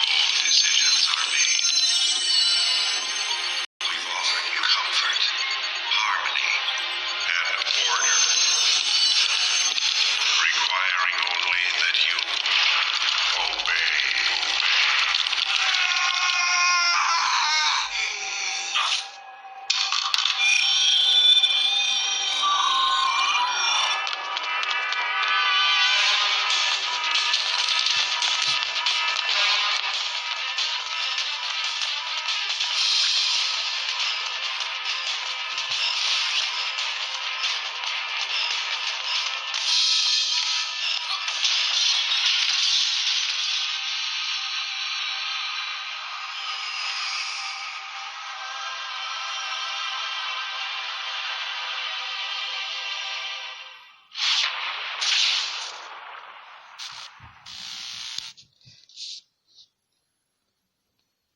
Decisions are made.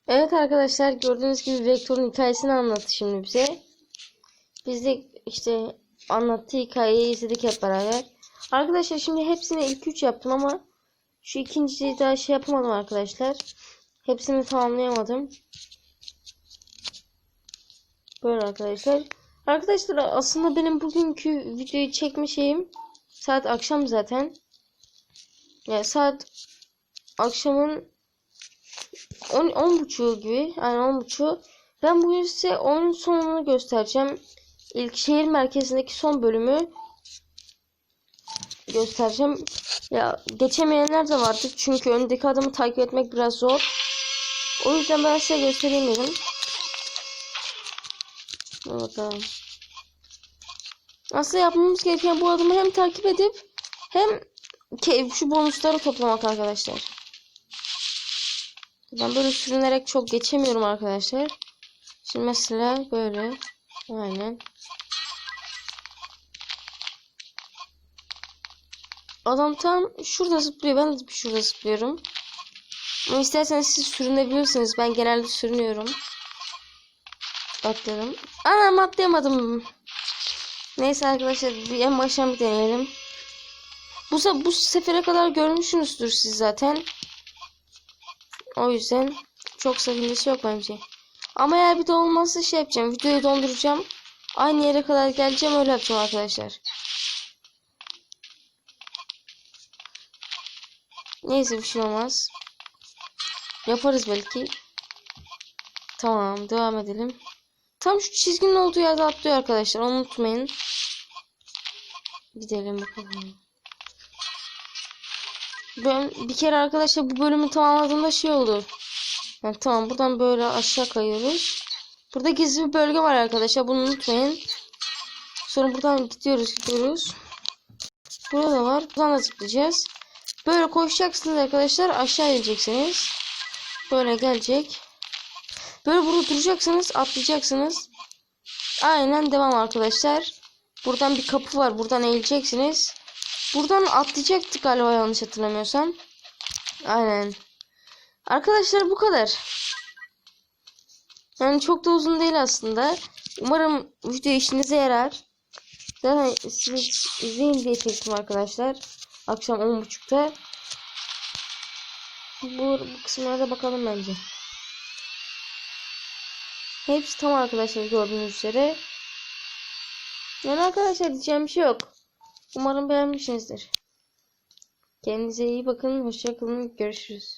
Evet arkadaşlar gördüğünüz gibi Vektor'un hikayesini anlattı şimdi bize. Biz de işte anlattığı hikayeyi izledik hep beraber. Arkadaşlar şimdi hepsini ilk üç yaptım ama şu ikinciyi daha şey yapamadım arkadaşlar. Hepsini tamamlayamadım. Böyle arkadaşlar. Arkadaşlar aslında benim bugünkü videoyu çekme şeyim saat akşam zaten. Yani saat akşamın 10, 10 buçuğu gibi. Yani 10 buçuğu. Ben bugün size onun sonunu göstereceğim. İlk şehir merkezindeki son bölümü göstereceğim. Ya geçemeyenler de vardır. Çünkü öndeki adamı takip etmek biraz zor. O yüzden ben size göstereyim dedim. Bakalım. Aslında yapmamız gereken bu adamı hem takip edip hem şu bonusları toplamak arkadaşlar. Ben böyle sürünerek çok geçemiyorum arkadaşlar. Şimdi mesela böyle. Aynen. Adam tam şurada zıplıyor. Ben de şurada zıplıyorum. Ama isterseniz siz sürünebilirsiniz. Ben genelde sürünüyorum. Atladım. Anam atlayamadım. Neyse arkadaşlar bir en baştan bir deneyelim. Bu, bu sefere kadar görmüşsünüzdür siz zaten. O yüzden çok sakıncası yok bence. Ama eğer bir de olmazsa şey yapacağım. Videoyu donduracağım. Aynı yere kadar geleceğim öyle yapacağım arkadaşlar. Neyse bir şey olmaz. Yaparız belki. Tamam devam edelim. Tam şu çizginin olduğu yerde atlıyor arkadaşlar. Onu unutmayın. Gidelim bakalım. Ben bir kere arkadaşlar bu bölümü tamamladığımda şey oldu. Yani tamam buradan böyle aşağı kayıyoruz. Burada gizli bir bölge var arkadaşlar. Bunu unutmayın. Sonra buradan gidiyoruz gidiyoruz. Burada var. Buradan da zıplayacağız. Böyle koşacaksınız arkadaşlar. Aşağı ineceksiniz. Böyle gelecek. Böyle burada duracaksınız. Atlayacaksınız. Aynen devam arkadaşlar. Buradan bir kapı var. Buradan eğileceksiniz. Buradan atlayacaktık galiba yanlış hatırlamıyorsam. Aynen. Arkadaşlar bu kadar. Yani çok da uzun değil aslında. Umarım video işinize yarar. Zaten siz izleyin diye çektim arkadaşlar. Akşam 10.30'da. Bu, bu kısımlara da bakalım bence. Hepsi tam arkadaşlar gördüğünüz üzere. Yani arkadaşlar diyeceğim bir şey yok. Umarım beğenmişsinizdir. Kendinize iyi bakın. Hoşça kalın. Görüşürüz.